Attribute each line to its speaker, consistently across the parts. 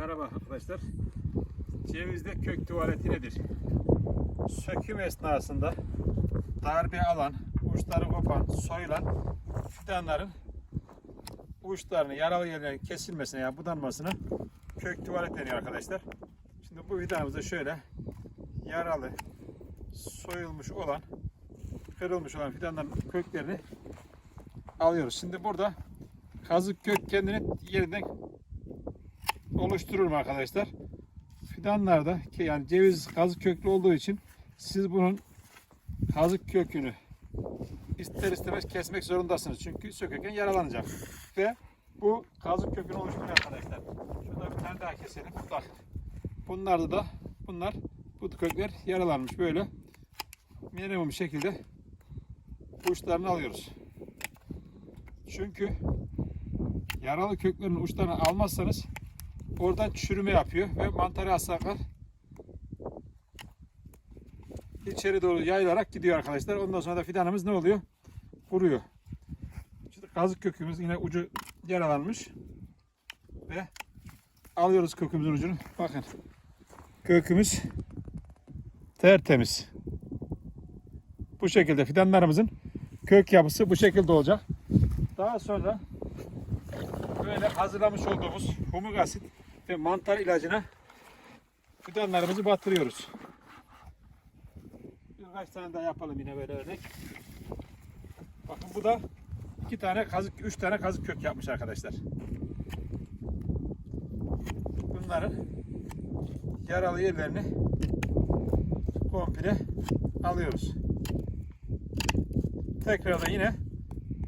Speaker 1: Merhaba arkadaşlar. Cevizde kök tuvaleti nedir? Söküm esnasında darbe alan, uçları kopan, soyulan fidanların uçlarını, yaralı yerlerin kesilmesine ya budanmasına kök tuvalet deniyor arkadaşlar. Şimdi bu fidanımızda şöyle yaralı, soyulmuş olan, kırılmış olan fidanların köklerini alıyoruz. Şimdi burada kazık kök kendini yeniden oluştururum arkadaşlar. Fidanlarda ki yani ceviz kazık köklü olduğu için siz bunun kazık kökünü ister istemez kesmek zorundasınız. Çünkü sökerken yaralanacak. Ve bu kazık kökünü oluşturuyor arkadaşlar. Şurada bir tane daha keselim. Bak. Bunlarda da bunlar bu kökler yaralanmış böyle minimum şekilde uçlarını alıyoruz. Çünkü yaralı köklerin uçlarını almazsanız oradan çürüme yapıyor ve mantarı hastalıklar içeri doğru yayılarak gidiyor arkadaşlar. Ondan sonra da fidanımız ne oluyor? Kuruyor. İşte kazık kökümüz yine ucu yaralanmış ve alıyoruz kökümüzün ucunu. Bakın kökümüz tertemiz. Bu şekilde fidanlarımızın kök yapısı bu şekilde olacak. Daha sonra böyle hazırlamış olduğumuz humuk asit ve mantar ilacına fidanlarımızı batırıyoruz. Birkaç tane daha yapalım yine böyle örnek. Bakın bu da iki tane kazık, üç tane kazık kök yapmış arkadaşlar. Bunların yaralı yerlerini komple alıyoruz. Tekrar da yine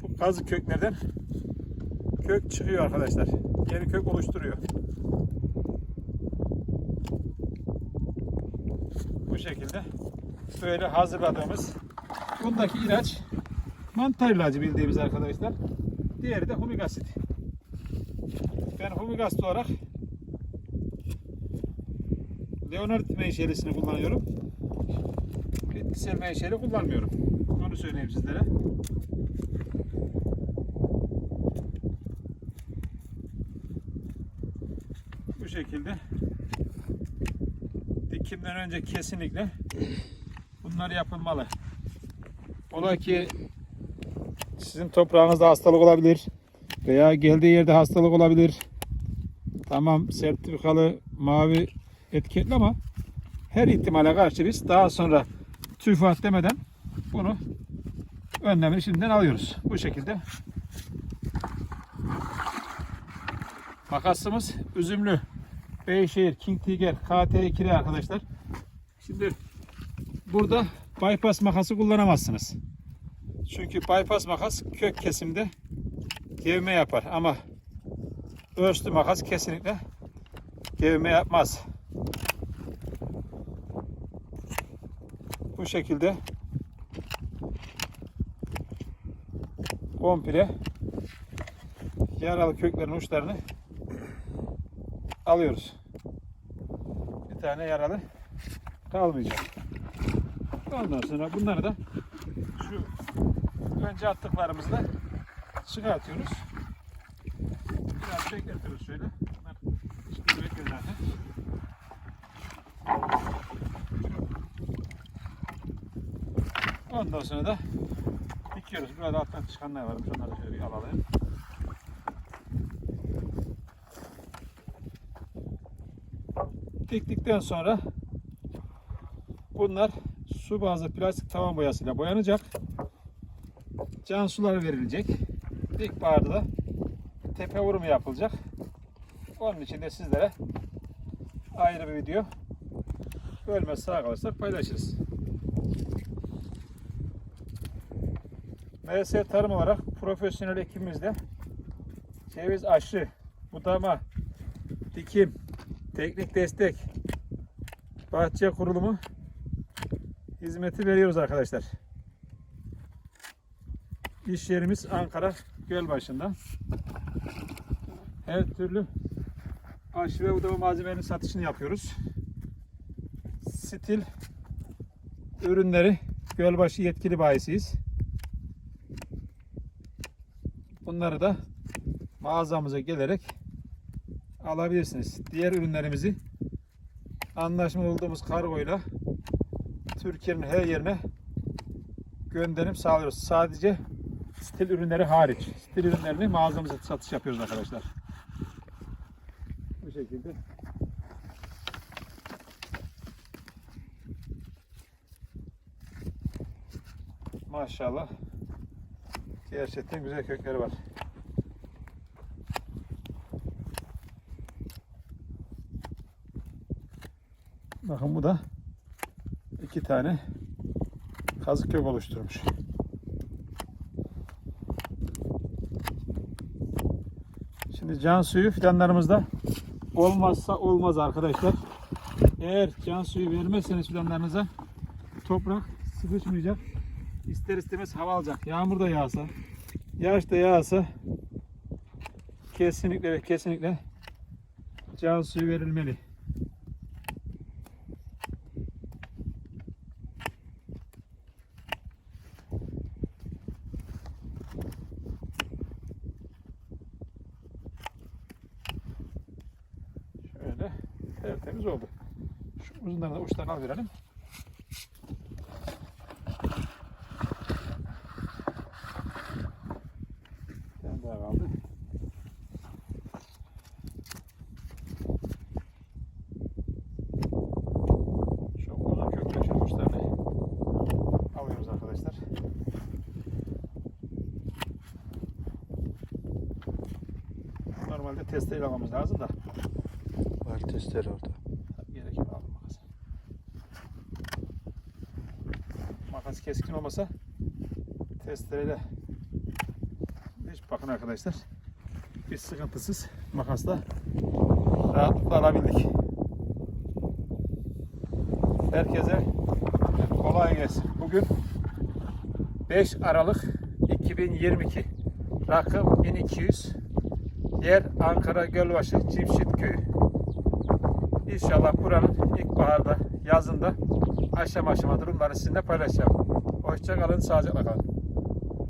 Speaker 1: bu kazık köklerden kök çıkıyor arkadaşlar. Yeni kök oluşturuyor. Bu şekilde böyle hazırladığımız bundaki ilaç mantar ilacı bildiğimiz arkadaşlar. Diğeri de humik asit. Ben humik asit olarak Leonard menşelisini kullanıyorum. Bitkisel menşeli kullanmıyorum. Onu söyleyeyim sizlere. Bu şekilde dikimden önce kesinlikle bunlar yapılmalı. Ola ki sizin toprağınızda hastalık olabilir veya geldiği yerde hastalık olabilir. Tamam sertifikalı mavi etiketli ama her ihtimale karşı biz daha sonra tüfat demeden bunu önlemini şimdiden alıyoruz. Bu şekilde. Makasımız üzümlü. Beyşehir, King Tiger, KT2'li arkadaşlar. Şimdi burada bypass makası kullanamazsınız. Çünkü bypass makas kök kesimde gevme yapar ama ölçlü makas kesinlikle gevme yapmaz. Bu şekilde komple yaralı köklerin uçlarını alıyoruz. Bir tane yaralı kalmayacak. Ondan sonra bunları da şu önce attıklarımızla çıkartıyoruz. Biraz bekletiyoruz şöyle. Zaten. Ondan sonra da dikiyoruz. Burada alttan çıkanlar varmış. Onları şöyle bir alalım. Diktikten sonra bunlar su bazlı plastik tavan boyasıyla boyanacak. Can suları verilecek. İlkbaharda da tepe vurumu yapılacak. Onun için de sizlere ayrı bir video bölmez sağ kalırsak paylaşırız. MS tarım olarak profesyonel ekibimizle ceviz aşı, budama, dikim, teknik destek, bahçe kurulumu hizmeti veriyoruz arkadaşlar. İş yerimiz Ankara Gölbaşı'nda. Her türlü aşı ve budama malzemelerinin satışını yapıyoruz. Stil ürünleri Gölbaşı yetkili bayisiyiz. Bunları da mağazamıza gelerek alabilirsiniz. Diğer ürünlerimizi anlaşmalı olduğumuz kargoyla Türkiye'nin her yerine gönderim sağlıyoruz. Sadece stil ürünleri hariç. Stil ürünlerini mağazamıza satış yapıyoruz arkadaşlar. Bu şekilde. Maşallah. Gerçekten güzel kökleri var. Bakın bu da iki tane kazık kök oluşturmuş. Şimdi can suyu fidanlarımızda olmazsa olmaz arkadaşlar. Eğer can suyu vermezseniz fidanlarınıza toprak sıkışmayacak. İster istemez hava alacak. Yağmur da yağsa, yağış da yağsa kesinlikle ve kesinlikle can suyu verilmeli. Şöyle tertemiz oldu. Şu uzunlarını uçtan al verelim. Daha kaldı. Çok uzun kökleşen uçlarını alıyoruz arkadaşlar. Normalde testeyle almamız lazım da.
Speaker 2: Var testleri orada.
Speaker 1: Gerek yok aldım makası. Makas keskin olmasa testereyle hiç bakın arkadaşlar. Biz sıkıntısız makasla rahatlıkla alabildik. Herkese kolay gelsin. Bugün 5 Aralık 2022 rakım 1200 yer Ankara Gölbaşı Cimşit Köyü. İnşallah buranın ilkbaharda, yazında aşama aşama durumları sizinle paylaşacağım. Hoşça kalın, sağlıcakla kalın.